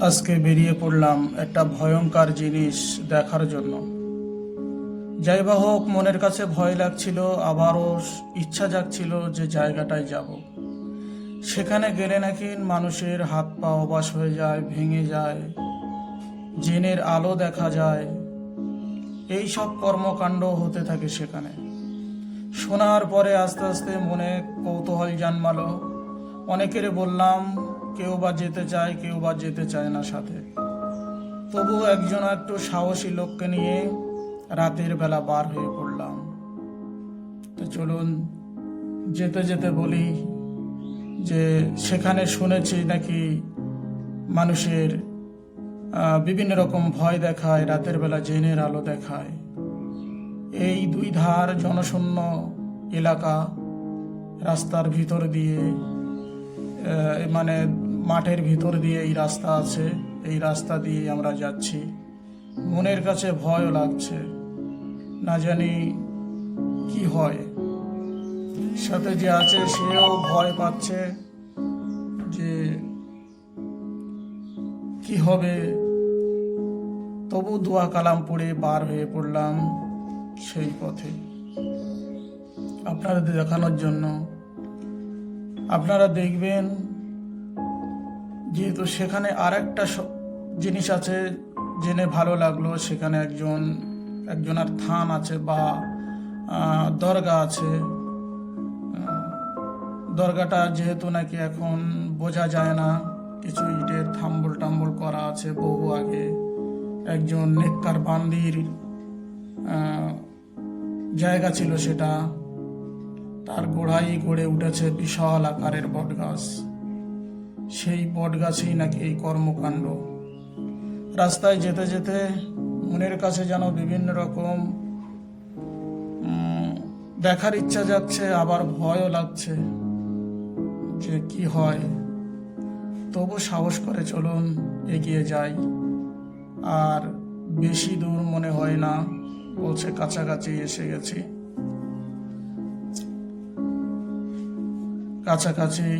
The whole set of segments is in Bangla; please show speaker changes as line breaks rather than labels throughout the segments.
আজকে বেরিয়ে পড়লাম একটা ভয়ঙ্কর জিনিস দেখার জন্য। যাই বা হোক, মনের কাছে ভয় লাগছিল, আবারও ইচ্ছা যাচ্ছিল যে জায়গাটায় যাব। সেখানে গেলে নাকি মানুষের হাত পা অবাস হয়ে যায়, ভেঙে যায়, জেনের আলো দেখা যায়। এই সব কর্মকাণ্ড হতে থাকে সেখানে। শোনার পরে আস্তে আস্তে মনে কৌতূহল জন্মালো। অনেকের বললাম কেউ বা যেতে চায়, কেউ বা যেতে চায় না সাথে। তবু একজন একটু সাহসী লোককে নিয়ে রাতের বেলা বার হয়ে পড়লাম। তো চলুন যেতে যেতে বলি যে সেখানে শুনেছি নাকি মানুষের বিভিন্ন রকম ভয় দেখায়, রাতের বেলা জেনের আলো দেখায়। এই দুই ধার জনশূন্য এলাকা রাস্তার ভিতর দিয়ে মানে মাঠের ভিতর দিয়ে এই রাস্তা আছে। এই রাস্তা দিয়ে আমরা যাচ্ছি। মনের কাছে ভয়ও লাগছে। না জানি কি হয়। সাথে যে আছে সেও ভয় পাচ্ছে যে কি হবে। তবু দোয়া কালাম পড়ে বার হয়ে পড়লাম সেই পথে। আপনাদের দেখানোর জন্য আপনারা দেখবেন, যেহেতু সেখানে আর একটা জিনিস আছে জেনে ভালো লাগল, সেখানে একজন একজনের থান আছে বা দরগা আছে। দরগাটা যেহেতু নাকি এখন বোঝা যায় না, কিছু ইটের থাম্বল টাম্বল করা আছে বহু আগে। একজন নেককার বান্দির জায়গা ছিল সেটা। তার গোড়ায় গড়ে উঠেছে বিশাল আকারের বটগাছ। সেই বটগাছেই নাকি এই কর্মকাণ্ড। রাস্তায় যেতে যেতে মনের কাছে যেন বিভিন্ন রকম দেখার ইচ্ছা যাচ্ছে, আবার ভয়ও লাগছে যে কি হয়। তবু সাহস করে চলুন, এগিয়ে যাই। আর বেশি দূর মনে হয় না, বলছে কাছাকাছি এসে গেছি। কাছাকাছি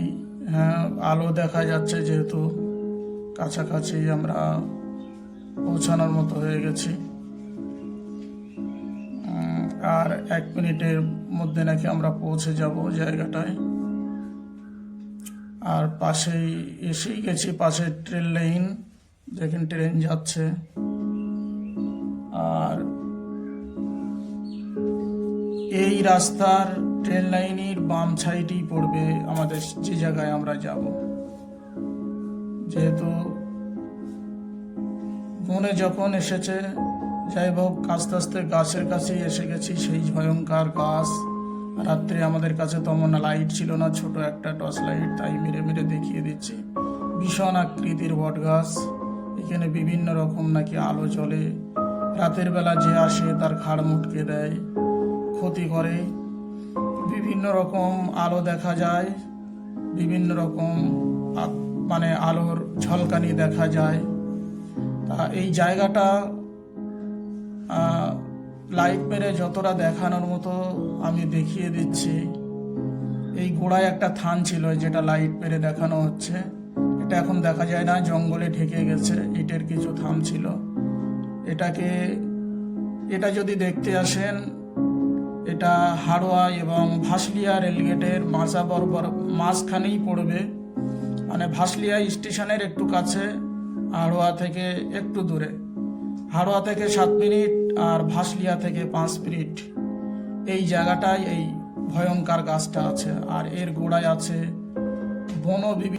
হ্যাঁ আলো দেখা যাচ্ছে যেহেতু কাছাকাছি আমরা পৌঁছানোর মতো হয়ে গেছি। আর এক মিনিটের মধ্যে নাকি আমরা পৌঁছে যাব জায়গাটায়। আর পাশেই এসেই গেছি, পাশে ট্রেন লাইন, যেখানে ট্রেন যাচ্ছে। আর এই রাস্তার ট্রেন লাইনের বাম সাইডেই পড়বে আমাদের যে জায়গায় আমরা যাব। যেহেতু মনে যখন এসেছে, যাই হোক, আস্তে আস্তে গাছের কাছেই এসে গেছি, সেই ভয়ঙ্কর গাছ। রাত্রে আমাদের কাছে তেমন লাইট ছিল না, ছোট একটা টর্চ লাইট তাই মেরে মেরে দেখিয়ে দিচ্ছি। ভীষণ আকৃতির বট গাছ। এখানে বিভিন্ন রকম নাকি আলো জ্বলে। রাতের বেলা যে আসে তার ঘাড় মুটকে দেয়। ক্ষতি করে। বিভিন্ন রকম আলো দেখা যায়, বিভিন্ন রকম মানে আলোর ঝলকানি দেখা যায়। তা এই জায়গাটা লাইট মেরে যতটা দেখানোর মতো আমি দেখিয়ে দিচ্ছি। এই গোড়ায় একটা থান ছিল যেটা লাইট মেরে দেখানো হচ্ছে। এটা এখন দেখা যায় না, জঙ্গলে ঢেকে গেছে, ইটের কিছু থাম ছিল। এটাকে, এটা যদি দেখতে আসেন এটা হাড়োয়া এবং ভাসলিয়া রেলগেটের মাঝা বরাবর মাঝখানেই পড়বে। মানে ভাসলিয়া স্টেশনের একটু কাছে, হাড়োয়া থেকে একটু দূরে। হাড়োয়া থেকে সাত মিনিট আর ভাসলিয়া থেকে পাঁচ মিনিট। এই জায়গাটায় এই ভয়ঙ্কর গাছটা আছে। আর এর গোড়ায় আছে বন